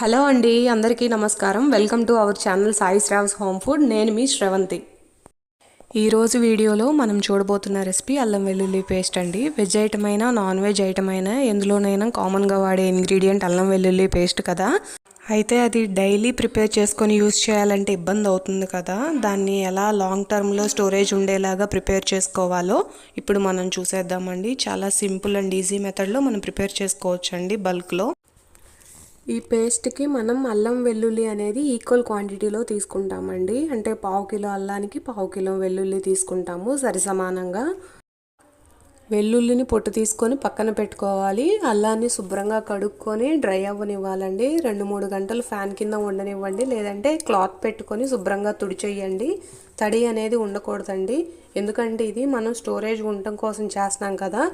Hello అండి అందరికీ నమస్కారం. Welcome to our channel Sai Sravs home food. నేను మీ శ్రవంతి. ఈరోజు వీడియోలో మనం చూడబోతున్న రెసిపీ అల్లం వెల్లుల్లి పేస్ట్ అండి. వెజ్ ఐటమ్ అయినా నాన్ వెజ్ ఐటమ్ అయినా ఎందులోనైనా కామన్గా వాడే ఇంగ్రీడియంట్ అల్లం వెల్లుల్లి పేస్ట్ కదా. అయితే అది డైలీ ప్రిపేర్ చేసుకొని యూస్ చేయాలంటే ఇబ్బంది అవుతుంది కదా. దాన్ని ఎలా లాంగ్ టర్మ్లో స్టోరేజ్ ఉండేలాగా ప్రిపేర్ చేసుకోవాలో ఇప్పుడు మనం చూసేద్దామండి. చాలా సింపుల్ అండ్ ఈజీ మెథడ్లో మనం ప్రిపేర్ చేసుకోవచ్చండి బల్క్లో ఈ పేస్ట్కి మనం అల్లం వెల్లుల్లి అనేది ఈక్వల్ క్వాంటిటీలో తీసుకుంటామండి. అంటే పావు కిలో అల్లానికి పావు కిలో వెల్లుల్లి తీసుకుంటాము సరి సమానంగా వెల్లుల్లిని పొట్టు తీసుకొని పక్కన పెట్టుకోవాలి. అల్లాన్ని శుభ్రంగా కడుక్కొని డ్రై అవ్వనివ్వాలండి. రెండు మూడు గంటలు ఫ్యాన్ కింద ఉండనివ్వండి. లేదంటే క్లాత్ పెట్టుకొని శుభ్రంగా తుడిచేయండి. తడి అనేది ఉండకూడదండి. ఎందుకంటే ఇది మనం స్టోరేజ్ ఉండటం కోసం చేస్తున్నాం కదా.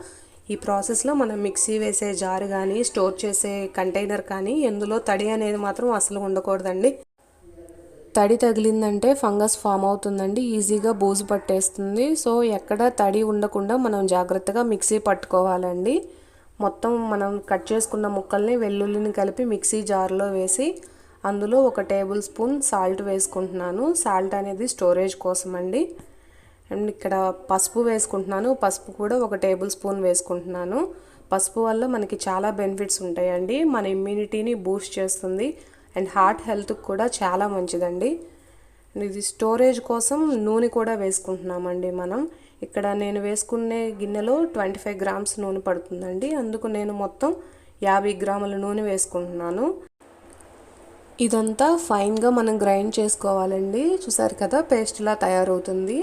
ఈ ప్రాసెస్లో మనం మిక్సీ వేసే జారు కానీ స్టోర్ చేసే కంటైనర్ కానీ ఎందులో తడి అనేది మాత్రం అసలు ఉండకూడదండి. తడి తగిలిందంటే ఫంగస్ ఫామ్ అవుతుందండి. ఈజీగా బూజు పట్టేస్తుంది. సో ఎక్కడ తడి ఉండకుండా మనం జాగ్రత్తగా మిక్సీ పట్టుకోవాలండి. మొత్తం మనం కట్ చేసుకున్న ముక్కల్ని వెల్లుల్లిని కలిపి మిక్సీ జార్లో వేసి అందులో ఒక టేబుల్ స్పూన్ సాల్ట్ వేసుకుంటున్నాను. సాల్ట్ అనేది స్టోరేజ్ కోసం అండి అండ్ ఇక్కడ పసుపు వేసుకుంటున్నాను. పసుపు కూడా ఒక టేబుల్ స్పూన్ వేసుకుంటున్నాను. పసుపు వల్ల మనకి చాలా బెనిఫిట్స్ ఉంటాయండి. మన ఇమ్యూనిటీని బూస్ట్ చేస్తుంది. అండ్ హార్ట్ హెల్త్కి కూడా చాలా మంచిదండి. ఇది స్టోరేజ్ కోసం నూనె కూడా వేసుకుంటున్నామండి మనం. ఇక్కడ నేను వేసుకునే గిన్నెలో ట్వంటీ ఫైవ్ గ్రామ్స్ నూనె పడుతుందండి. అందుకు నేను మొత్తం యాభై గ్రాముల నూనె వేసుకుంటున్నాను. ఇదంతా ఫైన్గా మనం గ్రైండ్ చేసుకోవాలండి. చూసారు కదా పేస్ట్లా తయారవుతుంది.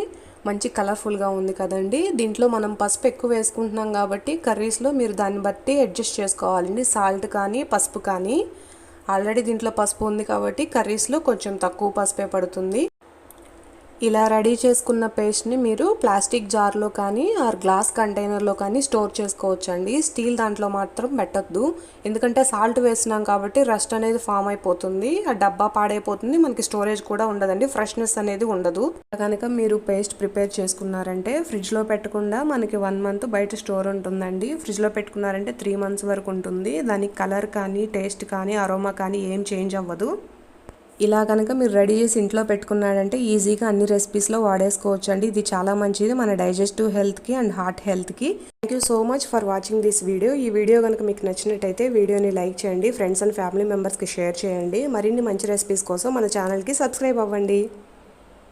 మంచి కలర్ఫుల్గా ఉంది కదండి. దీంట్లో మనం పసుపు ఎక్కువ వేసుకుంటున్నాం కాబట్టి కర్రీస్లో మీరు దాన్ని బట్టి అడ్జస్ట్ చేసుకోవాలండి. సాల్ట్ కానీ పసుపు కానీ. ఆల్రెడీ దీంట్లో పసుపు ఉంది కాబట్టి కర్రీస్లో కొంచెం తక్కువ పసుపే పడుతుంది. ఇలా రెడీ చేసుకున్న పేస్ట్ని మీరు ప్లాస్టిక్ జార్లో కానీ ఆర్ గ్లాస్ కంటైనర్లో కానీ స్టోర్ చేసుకోవచ్చు అండి స్టీల్ దాంట్లో మాత్రం పెట్టద్దు. ఎందుకంటే సాల్ట్ వేసినాం కాబట్టి రస్ట్ అనేది ఫామ్ అయిపోతుంది. ఆ డబ్బా పాడైపోతుంది. మనకి స్టోరేజ్ కూడా ఉండదండి. ఫ్రెష్నెస్ అనేది ఉండదు. కనుక మీరు పేస్ట్ ప్రిపేర్ చేసుకున్నారంటే ఫ్రిడ్జ్లో పెట్టకుండా మనకి వన్ మంత్ బయట స్టోర్ ఉంటుందండి. ఫ్రిడ్జ్లో పెట్టుకున్నారంటే త్రీ మంత్స్ వరకు ఉంటుంది. దానికి కలర్ కానీ టేస్ట్ కానీ అరోమా కానీ ఏం చేంజ్ అవ్వదు. ఇలా కనుక మీరు రెడీ చేసి ఇంట్లో పెట్టుకున్నాడంటే ఈజీగా అన్ని రెసిపీస్లో వాడేసుకోవచ్చు అండి ఇది చాలా మంచిది మన డైజెస్టివ్ హెల్త్కి అండ్ హార్ట్ హెల్త్కి. Thank you so much for watching this video ఈ వీడియో కనుక మీకు నచ్చినట్టయితే వీడియోని లైక్ చేయండి. ఫ్రెండ్స్ అండ్ ఫ్యామిలీ మెంబర్స్కి షేర్ చేయండి. మరిన్ని మంచి రెసిపీస్ కోసం మన ఛానల్కి సబ్స్క్రైబ్ అవ్వండి.